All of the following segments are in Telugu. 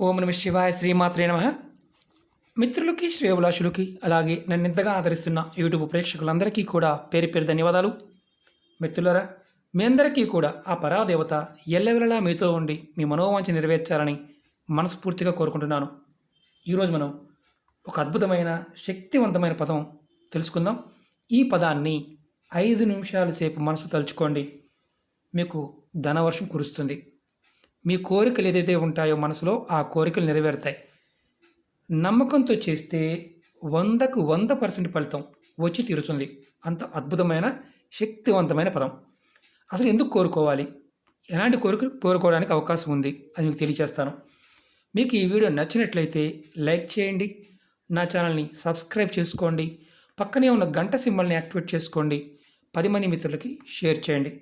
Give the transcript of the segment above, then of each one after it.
ఓం నమ శివాయ శ్రీమాత్రే నమ. మిత్రులకి శ్రేయభిలాషులకి అలాగే నన్ను ఇంతగా ఆదరిస్తున్న యూట్యూబ్ ప్రేక్షకులందరికీ కూడా పేరు పేరు ధన్యవాదాలు. మిత్రులరా మీ అందరికీ కూడా ఆ పరాదేవత ఎల్లవెల్లలా మీతో ఉండి మీ మనోవాంఛ నెరవేర్చాలని మనస్ఫూర్తిగా కోరుకుంటున్నాను. ఈరోజు మనం ఒక అద్భుతమైన శక్తివంతమైన పదం తెలుసుకుందాం. ఈ పదాన్ని ఐదు నిమిషాల సేపు మనసు తలుచుకోండి. మీకు ధనవర్షం కురుస్తుంది. మీ కోరికలు ఏదైతే ఉంటాయో మనసులో ఆ కోరికలు నెరవేరుతాయి. నమ్మకంతో చేస్తే వందకు వంద పర్సెంట్ ఫలితం వచ్చి తీరుతుంది. అంత అద్భుతమైన శక్తివంతమైన పదం. అసలు ఎందుకు కోరుకోవాలి? ఎలాంటి కోరికలు కోరుకోవడానికి అవకాశం ఉంది అది మీకు తెలియజేస్తాను మీకు ఈ వీడియో నచ్చినట్లయితే లైక్ చేయండి. నా ఛానల్ని సబ్స్క్రైబ్ చేసుకోండి. పక్కనే ఉన్న గంట సింబల్ని యాక్టివేట్ చేసుకోండి. పది మంది మిత్రులకి షేర్ చేయండి.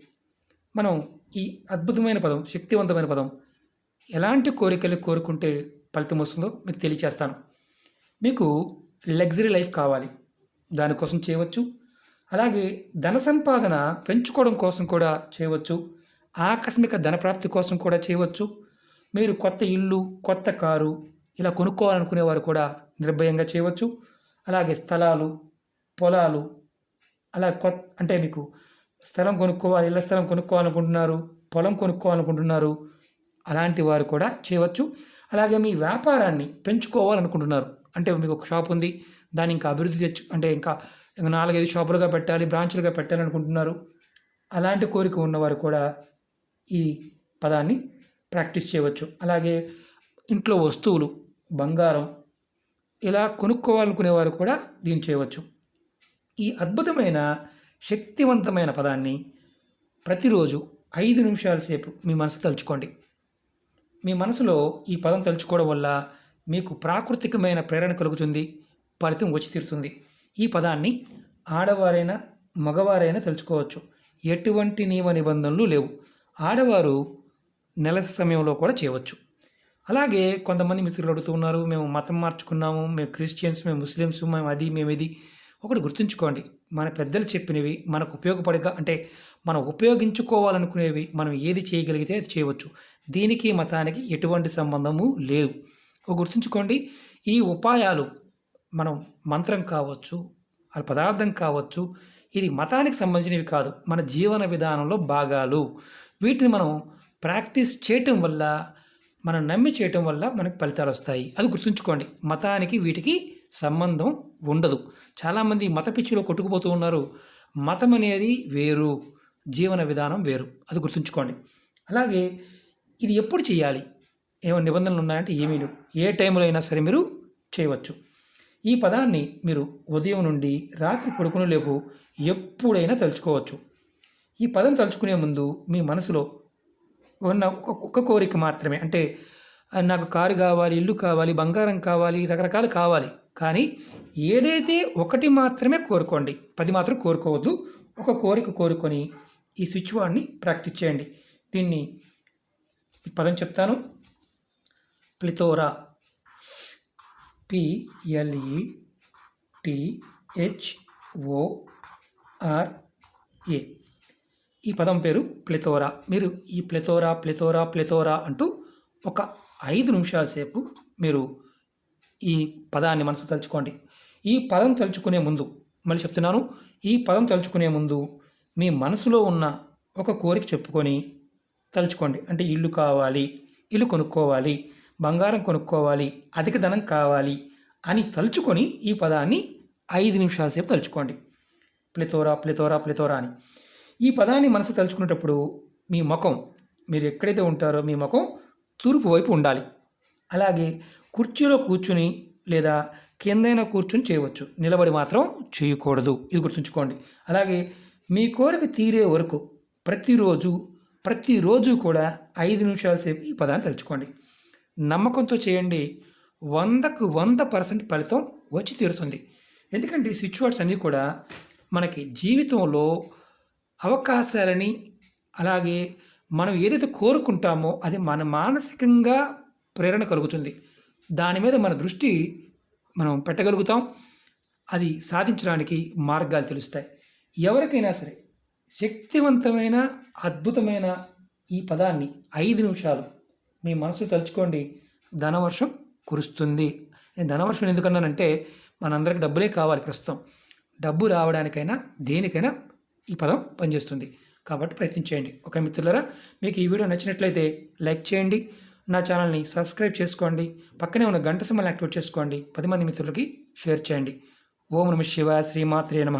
మనం ఈ అద్భుతమైన పదం శక్తివంతమైన పదం ఎలాంటి కోరికలు కోరుకుంటే ఫలితం వస్తుందో మీకు తెలియచేస్తాను. మీకు లగ్జరీ లైఫ్ కావాలి. దానికోసం చేయవచ్చు. అలాగే ధన సంపాదన పెంచుకోవడం కోసం కూడా చేయవచ్చు. ఆకస్మిక ధన ప్రాప్తి కోసం కూడా చేయవచ్చు. మీరు కొత్త ఇల్లు కొత్త కారు ఇలా కొనుక్కోవాలనుకునేవారు కూడా నిర్భయంగా చేయవచ్చు. అలాగే స్థలాలు పొలాలు అలా కొత్త అంటే మీకు స్థలం కొనుక్కోవాలి ఇళ్ళ స్థలం కొనుక్కోవాలనుకుంటున్నారు పొలం కొనుక్కోవాలనుకుంటున్నారు అలాంటి వారు కూడా చేయవచ్చు. అలాగే మీ వ్యాపారాన్ని పెంచుకోవాలనుకుంటున్నారు. అంటే మీకు ఒక షాప్ ఉంది దాన్ని ఇంకా అభివృద్ధి తెచ్చు అంటే ఇంకా ఇంకా నాలుగైదు షాపులుగా పెట్టాలి బ్రాంచులుగా పెట్టాలనుకుంటున్నారు. అలాంటి కోరిక ఉన్నవారు కూడా ఈ పదాన్ని ప్రాక్టీస్ చేయవచ్చు. అలాగే ఇంట్లో వస్తువులు బంగారం ఇలా కొనుక్కోవాలనుకునేవారు కూడా దీన్ని చేయవచ్చు. ఈ అద్భుతమైన శక్తివంతమైన పదాన్ని ప్రతిరోజు ఐదు నిమిషాల సేపు మీ మనసు తలుచుకోండి. మీ మనసులో ఈ పదం తలుచుకోవడం వల్ల మీకు ప్రాకృతికమైన ప్రేరణ కలుగుతుంది ఫలితం వచ్చి తీరుతుంది. ఈ పదాన్ని ఆడవారైనా మగవారైనా తలుచుకోవచ్చు. ఎటువంటి నియమ నిబంధనలు లేవు. ఆడవారు నెలస సమయంలో కూడా చేయవచ్చు. అలాగే కొంతమంది మిత్రులు అడుగుతూ ఉన్నారు మేము మతం మార్చుకున్నాము మేము క్రిస్టియన్స్ మేము ముస్లిమ్స్ మేము అది మేము ఇది. ఒకటి గుర్తుంచుకోండి. మన పెద్దలు చెప్పినవి మనకు ఉపయోగపడగా అంటే మనం ఉపయోగించుకోవాలనుకునేవి మనం ఏది చేయగలిగితే అది చేయవచ్చు. దీనికి మతానికి ఎటువంటి సంబంధము లేవు ఒక గుర్తుంచుకోండి. ఈ ఉపాయాలు మనం మంత్రం కావచ్చు అది పదార్థం కావచ్చు ఇది మతానికి సంబంధించినవి కాదు. మన జీవన విధానంలో భాగాలు. వీటిని మనం ప్రాక్టీస్ చేయటం వల్ల మనం నమ్మి చేయటం వల్ల మనకు ఫలితాలు వస్తాయి. అది గుర్తుంచుకోండి. మతానికి వీటికి సంబంధం ఉండదు. చాలామంది మత పిచ్చిలో కొట్టుకుపోతూ ఉన్నారు. మతం అనేది వేరు. జీవన విధానం వేరు. అది గుర్తుంచుకోండి. అలాగే ఇది ఎప్పుడు చేయాలి? ఏమైనా నిబంధనలు ఉన్నాయంటే ఏమీ లేవు ఏ టైంలో అయినా సరే మీరు చేయవచ్చు. ఈ పదాన్ని మీరు ఉదయం నుండి రాత్రి పడుకునే లేపు ఎప్పుడైనా తలుచుకోవచ్చు. ఈ పదం తలుచుకునే ముందు మీ మనసులో ఉన్న ఒక ఒక్క కోరిక మాత్రమే. అంటే నాకు కారు కావాలి ఇల్లు కావాలి బంగారం కావాలి రకరకాలు కావాలి. కానీ ఏదైతే ఒకటి మాత్రమే కోరుకోండి పది మాత్రం కోరుకోవద్దు. ఒక కోరిక కోరుకొని ఈ స్విచ్ వాడిని ప్రాక్టీస్ చేయండి. దీన్ని పదం చెప్తాను. ప్లితోరా. పిఎల్ఈ టిహెచ్ఓఆర్ఏ ఈ పదం పేరు ప్లెతోరా మీరు ఈ ప్లెతోరా ప్లెతోరా ప్లెతోరా అంటూ ఒక ఐదు నిమిషాల సేపు మీరు ఈ పదాన్ని మనసు తలుచుకోండి. ఈ పదం తలుచుకునే ముందు మళ్ళీ చెప్తున్నాను ఈ పదం తలుచుకునే ముందు మీ మనసులో ఉన్న ఒక కోరిక చెప్పుకొని తలుచుకోండి. అంటే ఇల్లు కావాలి ఇల్లు కొనుక్కోవాలి బంగారం కొనుక్కోవాలి అధిక ధనం కావాలి అని తలుచుకొని ఈ పదాన్ని ఐదు నిమిషాల సేపు తలుచుకోండి. ప్లెతోరా ప్లెతోరా ప్లెతోరా అని. ఈ పదాన్ని మనసు తలుచుకునేటప్పుడు మీ ముఖం మీరు ఎక్కడైతే ఉంటారో మీ ముఖం తూర్పు వైపు ఉండాలి. అలాగే కుర్చీలో కూర్చుని లేదా కిందైనా కూర్చుని చేయవచ్చు. నిలబడి మాత్రం చేయకూడదు. ఇది గుర్తుంచుకోండి. అలాగే మీ కోరిక తీరే వరకు ప్రతిరోజు ప్రతిరోజు కూడా ఐదు నిమిషాల సేపు ఈ పదాన్ని తలుచుకోండి. నమ్మకంతో చేయండి. వందకు వంద పర్సెంట్ ఫలితం వచ్చి తీరుతుంది. ఎందుకంటే ఈ సిచ్యువేట్స్ అన్నీ కూడా మనకి జీవితంలో అవకాశాలని అలాగే మనం ఏదైతే కోరుకుంటామో అది మన మానసికంగా ప్రేరణ కలుగుతుంది. దాని మీద మన దృష్టి మనం పెట్టగలుగుతాం. అది సాధించడానికి మార్గాలు తెలుస్తాయి. ఎవరికైనా సరే శక్తివంతమైన అద్భుతమైన ఈ పదాన్ని ఐదు నిమిషాలు మీ మనసు తలుచుకోండి. ధనవర్షం కురుస్తుంది. నేను ధనవర్షం ఎందుకన్నానంటే మనందరికి డబ్బులే కావాలి ప్రస్తుతం. డబ్బు రావడానికైనా దేనికైనా ఈ పదం పనిచేస్తుంది. కాబట్టి ప్రయత్నించేయండి. ఒక మిత్రులరా? మీకు ఈ వీడియో నచ్చినట్లయితే లైక్ చేయండి. నా ఛానల్ని సబ్స్క్రైబ్ చేసుకోండి. పక్కనే ఉన్న గంట సింబల్ యాక్టివేట్ చేసుకోండి. పది మంది మిత్రులకి షేర్ చేయండి. ఓం నమ శివ శ్రీమాత్రే నమ.